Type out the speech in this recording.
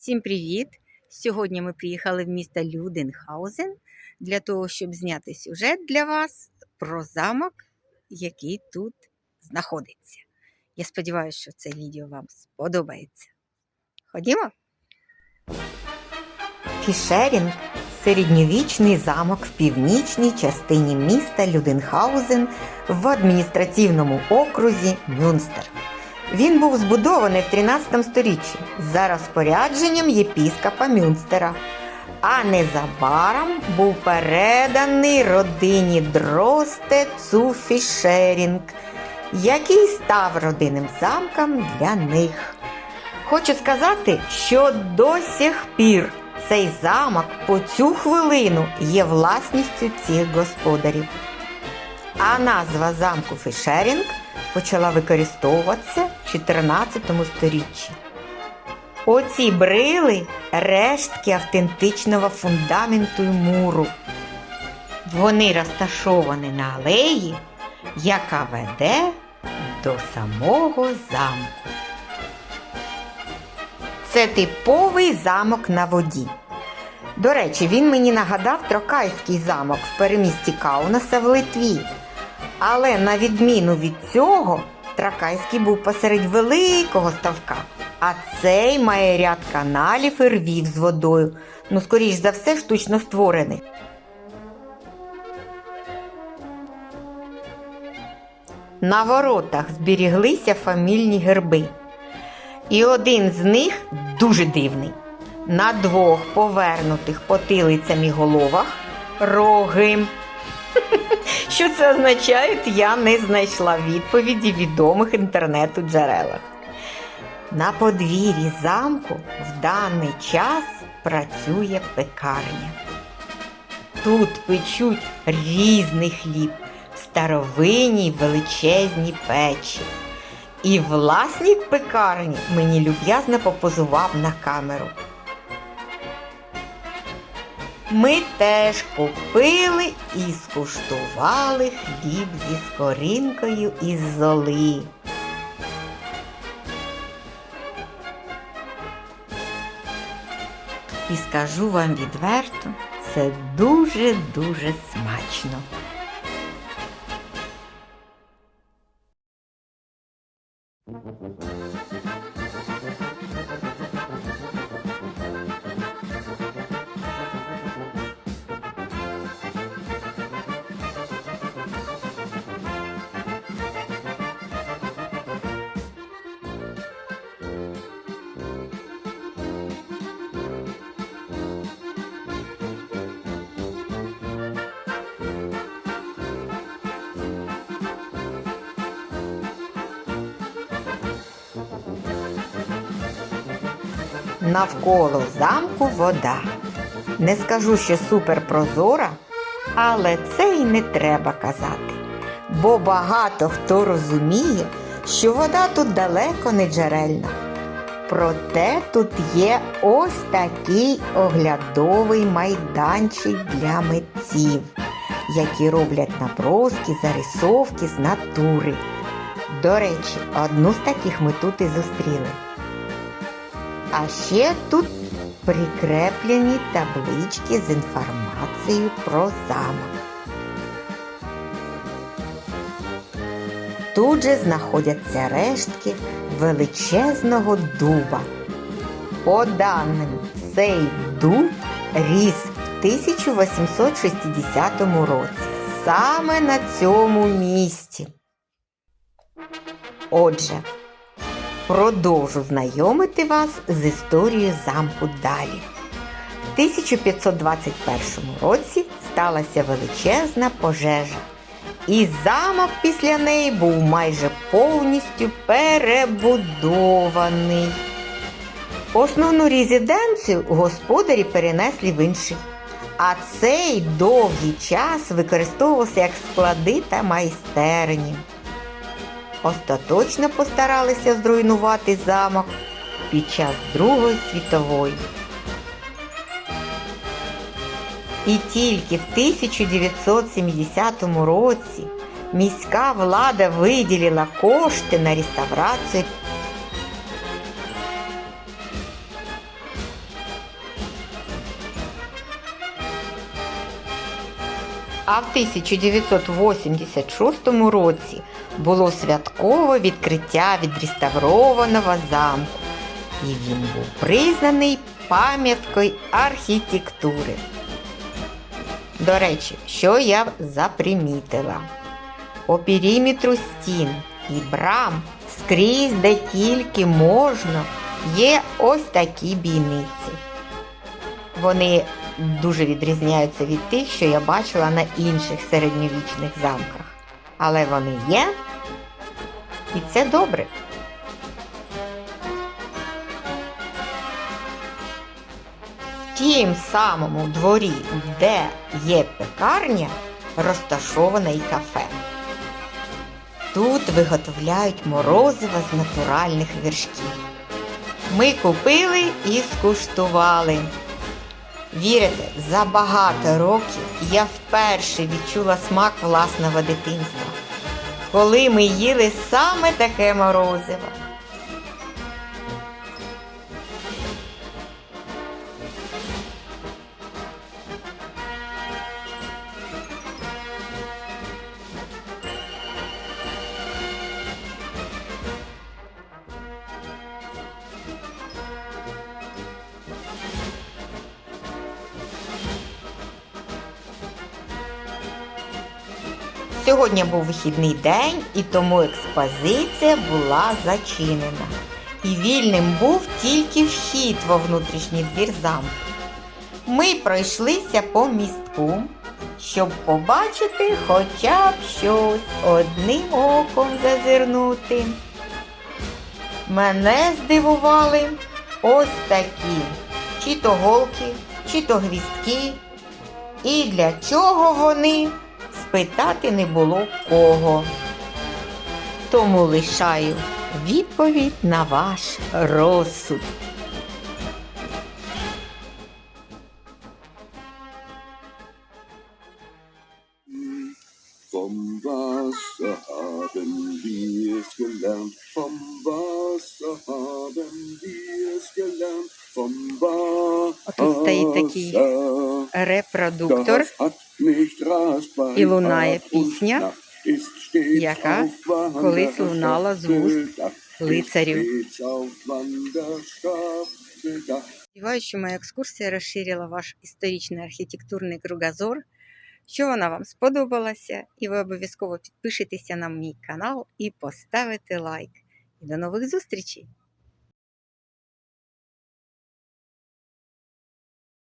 Всім привіт! Сьогодні ми приїхали в місто Люденхаузен для того, щоб зняти сюжет для вас про замок, який тут знаходиться. Я сподіваюся, що це відео вам сподобається. Ходімо? Фішерінг середньовічний замок в північній частині міста Люденхаузен в адміністративному окрузі Мюнстер. Він був збудований в 13 сторіччі за розпорядженням єпіскопа Мюнстера, а незабаром був переданий родині Дросте цу Фішерінг, який став родинним замком для них. Хочу сказати, що до сих пір цей замок по цю хвилину є власністю цих господарів. А назва замку Фішерінг почала використовуватися 14 сторіччі. Оці брили рештки автентичного фундаменту й муру. Вони розташовані на алеї, яка веде до самого замку. Це типовий замок на воді. До речі, він мені нагадав Трокайський замок в перемісті Каунаса в Литві. Але на відміну від цього, Тракайський був посеред великого ставка, а цей має ряд каналів і рвів з водою, ну, скоріш за все, штучно створених. На воротах зберіглися фамільні герби. І один з них дуже дивний. На двох повернутих потилицями головах роги. Що це означає, я не знайшла відповіді відомих інтернету джерелах. На подвір'ї замку в даний час працює пекарня. Тут печуть різний хліб в старовинній величезній печі. І власник пекарні мені люб'язно попозував на камеру. Ми теж купили і скуштували хліб зі скоринкою із золи. І скажу вам відверто, це дуже-дуже смачно. Навколо замку вода. Не скажу, що супер прозора, але це й не треба казати. Бо багато хто розуміє, що вода тут далеко не джерельна. Проте тут є ось такий оглядовий майданчик для митців, які роблять наброски, зарисовки з натури. До речі, одну з таких ми тут і зустріли. А ще тут прикреплені таблички з інформацією про замок. Тут же знаходяться рештки величезного дуба. По даним, цей дуб ріс в 1860 році саме на цьому місці. Отже, Продовжу знайомити вас з історією замку далі. В 1521 році сталася величезна пожежа, і замок після неї був майже повністю перебудований. Основну резиденцію господарі перенесли в інший, а цей довгий час використовувався як склади та майстерні остаточно постаралися зруйнувати замок під час Другої світової. І тільки в 1970 році міська влада виділила кошти на реставрацію. А в 1986 році було святкове відкриття відреставрованого замку. І він був признаний пам'яткою архітектури. До речі, що я запримітила? По периметру стін і брам скрізь, де тільки можна, є ось такі бійниці. Вони дуже відрізняються від тих, що я бачила на інших середньовічних замках. Але вони є, і це добре. В тім самому дворі, де є пекарня, розташоване і кафе. Тут виготовляють морозиво з натуральних вершків. Ми купили і скуштували. Вірите, за багато років я вперше відчула смак власного дитинства, коли ми їли саме таке морозиво. Сьогодні був вихідний день, і тому експозиція була зачинена. І вільним був тільки вхід во внутрішній двір замку. Ми пройшлися по містку, щоб побачити хоча б щось одним оком зазирнути. Мене здивували ось такі чи то голки, чи то гвістки. І для чого вони? Спитати не було кого. Тому лишаю відповідь на ваш розсуд. Vom Wasser haben wir's gelernt, vom Wasser haben wir's gelernt, vom тут стоїть такий Wasser. Репродуктор, і лунає пісня, яка колись лунала з вуст лицарів. Сподіваюся, що моя екскурсія розширила ваш історичний архітектурний кругозор, що вона вам сподобалася, і ви обов'язково підпишетеся на мій канал і поставите лайк. І до нових зустрічей!